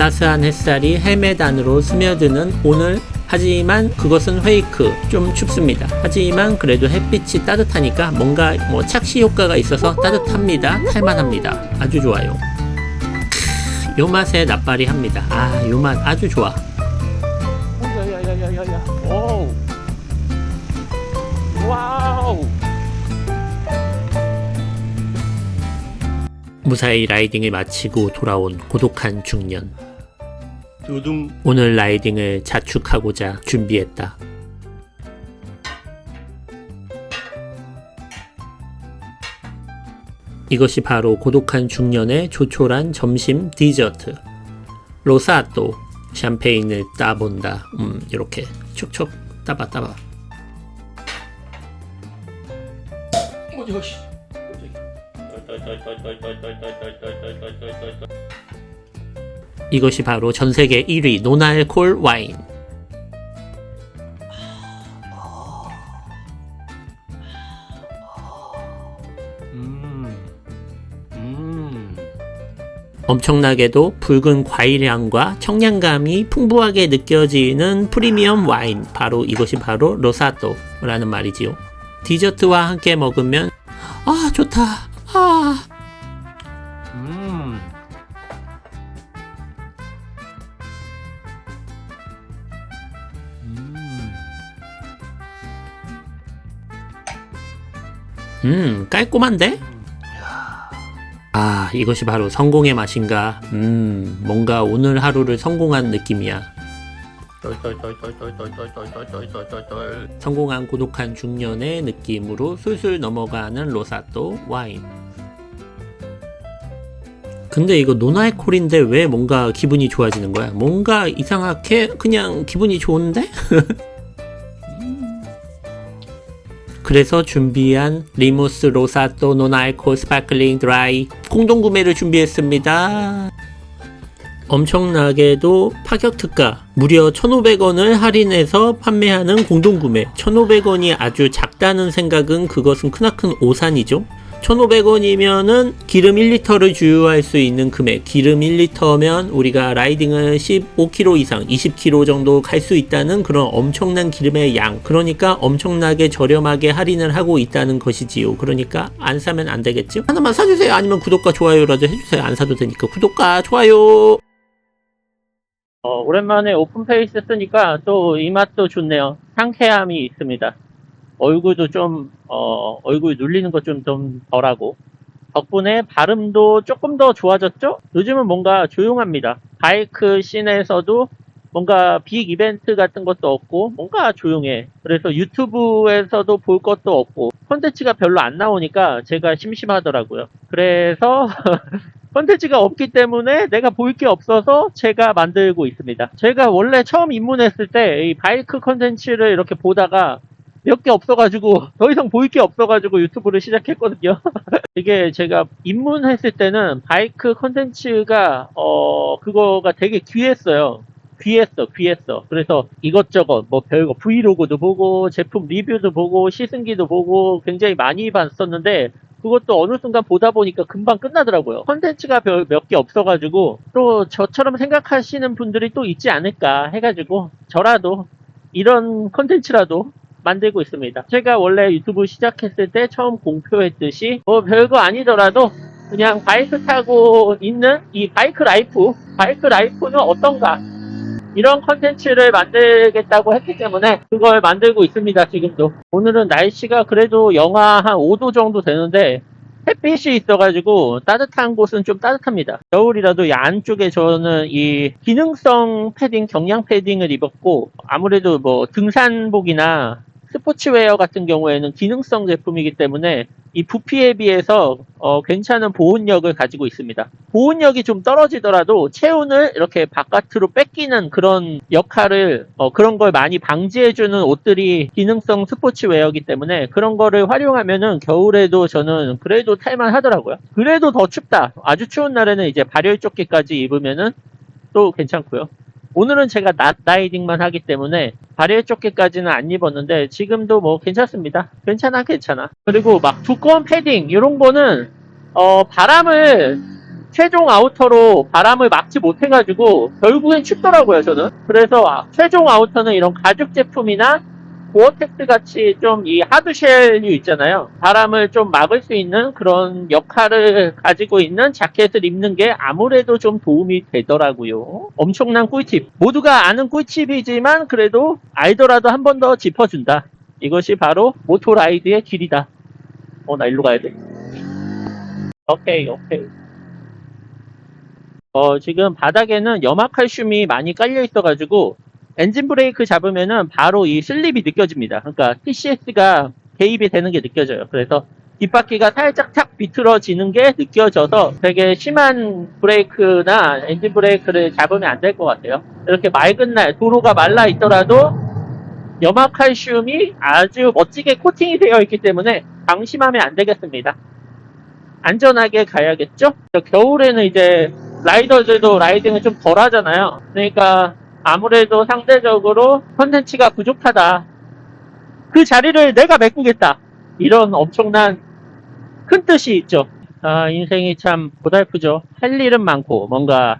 따스한 햇살이 헬멧 안으로 스며드는 오늘 하지만 그것은 페이크 좀 춥습니다 하지만 그래도 햇빛이 따뜻하니까 뭔가 뭐 착시 효과가 있어서 따뜻합니다 탈만합니다 아주 좋아요 요 맛에 납발이 합니다 아 요 맛 아주 좋아 야야야야야야. 오. 와우. 무사히 라이딩을 마치고 돌아온 고독한 중년. 오늘 라이딩을 자축하고자 준비했다. 이것이 바로 고독한 중년의 조촐한 점심 디저트. 로사또 샴페인을 따본다. 음, 이렇게 촉촉 따봐 따봐. 어디 가시? 이것이 바로 전 세계 1위 노날콜 와인. 음. 음. 엄청나게도 붉은 과일향과 청량감이 풍부하게 느껴지는 프리미엄 와인. 바로 이것이 바로 로사토라는 말이지요. 디저트와 함께 먹으면 아 좋다. 아 음. 음. 음, 깔끔한데? 아, 이것이 바로 성공의 맛인가? 음, 뭔가 오늘 하루를 성공한 느낌이야. 성공한 고독한 중년의 느낌으로 술술 넘어가는 로사또 와인. 근데 이거 노알콜인데 왜 뭔가 기분이 좋아지는 거야? 뭔가 이상하게 그냥 기분이 좋은데? 그래서 준비한 리무스 로사또 노날콜 스파클링 드라이 공동 구매를 준비했습니다. 엄청나게도 파격 특가 무려 1,500원을 할인해서 판매하는 공동 구매. 1,500원이 아주 작다는 생각은 그것은 크나큰 오산이죠. 1,500원이면은 기름 1리터를 주유할 수 있는 금액. 기름 1리터면 우리가 라이딩을 15km 이상, 20km 정도 갈 수 있다는 그런 엄청난 기름의 양. 그러니까 엄청나게 저렴하게 할인을 하고 있다는 것이지요. 그러니까 안 사면 안 되겠죠? 하나만 사주세요. 아니면 구독과 좋아요라도 해주세요. 안 사도 되니까 구독과 좋아요. 어, 오랜만에 오픈페이스 쓰니까 또 이 맛도 좋네요. 상쾌함이 있습니다. 얼굴도 좀, 어, 얼굴 눌리는 것 좀 좀 덜하고. 덕분에 발음도 조금 더 좋아졌죠? 요즘은 뭔가 조용합니다. 바이크 씬에서도 뭔가 빅 이벤트 같은 것도 없고, 뭔가 조용해. 그래서 유튜브에서도 볼 것도 없고, 콘텐츠가 별로 안 나오니까 제가 심심하더라고요. 그래서 컨텐츠가 없기 때문에 내가 볼 게 없어서 제가 만들고 있습니다. 제가 원래 처음 입문했을 때 이 바이크 컨텐츠를 이렇게 보다가 몇 개 없어가지고 더 이상 보일 게 없어가지고 유튜브를 시작했거든요. 이게 제가 입문했을 때는 바이크 컨텐츠가 어 그거가 되게 귀했어요. 귀했어, 귀했어. 그래서 이것저것, 뭐 별거 브이로그도 보고, 제품 리뷰도 보고, 시승기도 보고, 굉장히 많이 봤었는데, 그것도 어느 순간 보다 보니까 금방 끝나더라고요. 컨텐츠가 몇 개 없어가지고, 또 저처럼 생각하시는 분들이 또 있지 않을까 해가지고, 저라도 이런 컨텐츠라도 만들고 있습니다. 제가 원래 유튜브 시작했을 때 처음 공표했듯이, 뭐 별거 아니더라도, 그냥 바이크 타고 있는 이 바이크 라이프, 바이크 라이프는 어떤가? 이런 컨텐츠를 만들겠다고 했기 때문에 그걸 만들고 있습니다, 지금도. 오늘은 날씨가 그래도 영하 한 5도 정도 되는데 햇빛이 있어가지고 따뜻한 곳은 좀 따뜻합니다. 겨울이라도 이 안쪽에 저는 이 기능성 패딩, 경량 패딩을 입었고 아무래도 뭐 등산복이나 스포츠웨어 같은 경우에는 기능성 제품이기 때문에 이 부피에 비해서 어, 괜찮은 보온력을 가지고 있습니다. 보온력이 좀 떨어지더라도 체온을 이렇게 바깥으로 뺏기는 그런 역할을 어, 그런 걸 많이 방지해주는 옷들이 기능성 스포츠웨어이기 때문에 그런 거를 활용하면은 겨울에도 저는 그래도 탈만 하더라고요. 그래도 더 춥다. 아주 추운 날에는 이제 발열 조끼까지 입으면은 또 괜찮고요. 오늘은 제가 낮 라이딩만 하기 때문에 발열 조끼까지는 안 입었는데 지금도 뭐 괜찮습니다. 괜찮아 괜찮아. 그리고 막 두꺼운 패딩 이런 거는 어 바람을 최종 아우터로 바람을 막지 못해가지고 결국엔 춥더라고요 저는 그래서 아, 최종 아우터는 이런 가죽 제품이나 고어텍스 같이 좀 이 하드쉘류 있잖아요. 바람을 좀 막을 수 있는 그런 역할을 가지고 있는 자켓을 입는 게 아무래도 좀 도움이 되더라고요. 엄청난 꿀팁. 모두가 아는 꿀팁이지만 그래도 알더라도 한 번 더 짚어준다. 이것이 바로 모토라이드의 길이다. 어 나 일로 가야 돼. 오케이 오케이. 어, 지금 바닥에는 염화칼슘이 많이 깔려 있어가지고 엔진 브레이크 잡으면은 바로 이 슬립이 느껴집니다. 그러니까 TCS가 개입이 되는 게 느껴져요. 그래서 뒷바퀴가 살짝 탁 비틀어지는 게 느껴져서 되게 심한 브레이크나 엔진 브레이크를 잡으면 안 될 것 같아요. 이렇게 맑은 날 도로가 말라 있더라도 염화칼슘이 아주 멋지게 코팅이 되어 있기 때문에 방심하면 안 되겠습니다. 안전하게 가야겠죠? 겨울에는 이제 라이더들도 라이딩을 좀 덜 하잖아요. 그러니까 아무래도 상대적으로 컨텐츠가 부족하다. 그 자리를 내가 메꾸겠다. 이런 엄청난 큰 뜻이 있죠. 아, 인생이 참 고달프죠. 할 일은 많고, 뭔가,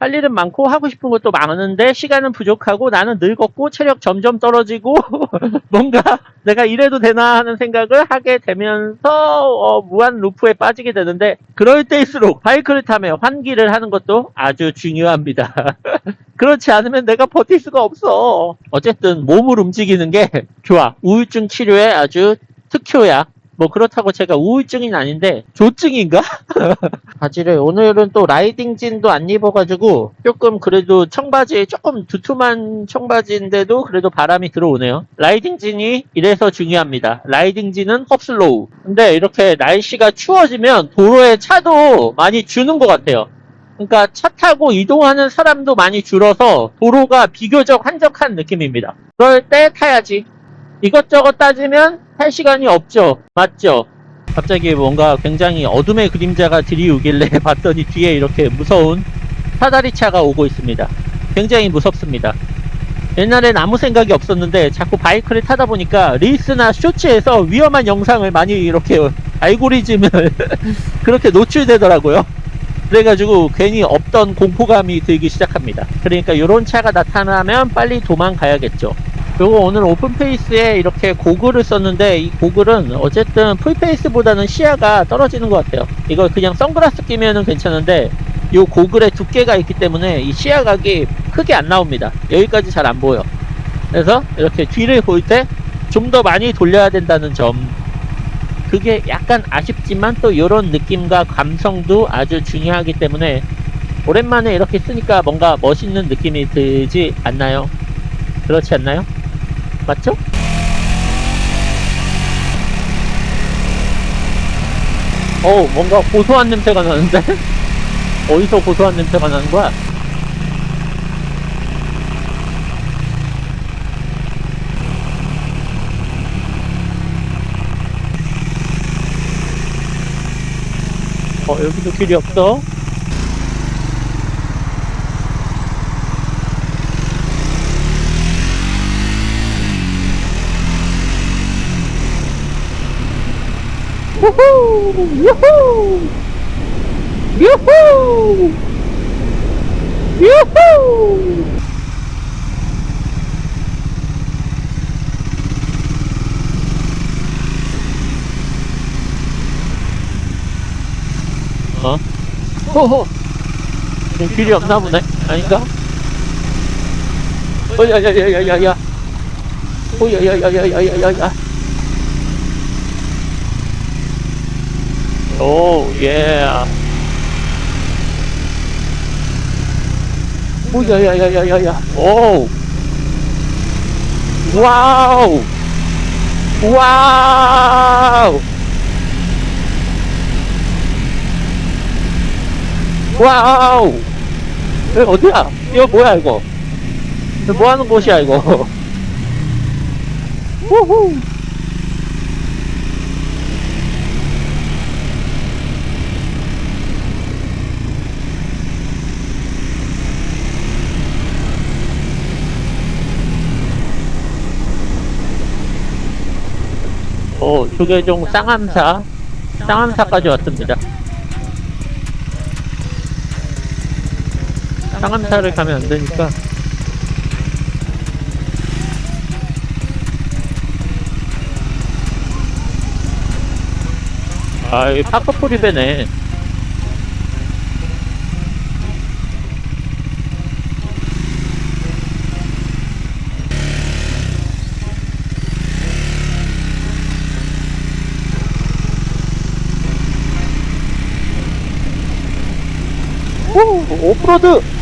할 일은 많고, 하고 싶은 것도 많은데, 시간은 부족하고, 나는 늙었고, 체력 점점 떨어지고, 뭔가, 내가 이래도 되나 하는 생각을 하게 되면서, 어, 무한 루프에 빠지게 되는데, 그럴 때일수록 바이크를 타며 환기를 하는 것도 아주 중요합니다. 그렇지 않으면 내가 버틸 수가 없어. 어쨌든 몸을 움직이는 게 좋아. 우울증 치료에 아주 특효야. 뭐 그렇다고 제가 우울증은 아닌데 조증인가? 바지를 오늘은 또 라이딩진도 안 입어가지고 조금 그래도 청바지 조금 두툼한 청바지인데도 그래도 바람이 들어오네요. 라이딩진이 이래서 중요합니다. 라이딩진은 헙슬로우. 근데 이렇게 날씨가 추워지면 도로에 차도 많이 주는 것 같아요. 그러니까 차 타고 이동하는 사람도 많이 줄어서 도로가 비교적 한적한 느낌입니다. 그럴 때 타야지. 이것저것 따지면 탈 시간이 없죠. 맞죠? 갑자기 뭔가 굉장히 어둠의 그림자가 들이우길래 봤더니 뒤에 이렇게 무서운 사다리 차가 오고 있습니다. 굉장히 무섭습니다. 옛날엔 아무 생각이 없었는데 자꾸 바이크를 타다 보니까 릴스나 쇼츠에서 위험한 영상을 많이 이렇게 알고리즘을 그렇게 노출되더라고요. 그래가지고 괜히 없던 공포감이 들기 시작합니다. 그러니까 이런 차가 나타나면 빨리 도망가야겠죠. 요거 오늘 오픈페이스에 이렇게 고글을 썼는데 이 고글은 어쨌든 풀페이스보다는 시야가 떨어지는 것 같아요. 이거 그냥 선글라스 끼면은 괜찮은데 요 고글의 두께가 있기 때문에 이 시야각이 크게 안 나옵니다. 여기까지 잘 안 보여. 그래서 이렇게 뒤를 볼 때 좀 더 많이 돌려야 된다는 점 그게 약간 아쉽지만 또 이런 느낌과 감성도 아주 중요하기 때문에 오랜만에 이렇게 쓰니까 뭔가 멋있는 느낌이 들지 않나요? 그렇지 않나요? 맞죠? 어우 뭔가 고소한 냄새가 나는데? 어디서 고소한 냄새가 나는 거야? 어, 여기도 길이 없어. 우후! 유후! 유후! 유후! 어? 호호! 길이 없나 보네? 아닌가? 어야야야야야야! 오야야야야야야야! 오, 예! 오야야야야야야! 오! 와우! 와우! 와우! 여기 어디야? 이거 뭐야, 이거? 뭐 하는 곳이야, 이거? 우후! 오, 조계종 쌍암사, 쌍암사까지 왔습니다. 상암사를 가면 안 되니까. 아, 이 파커포리베네. 오, 오프로드!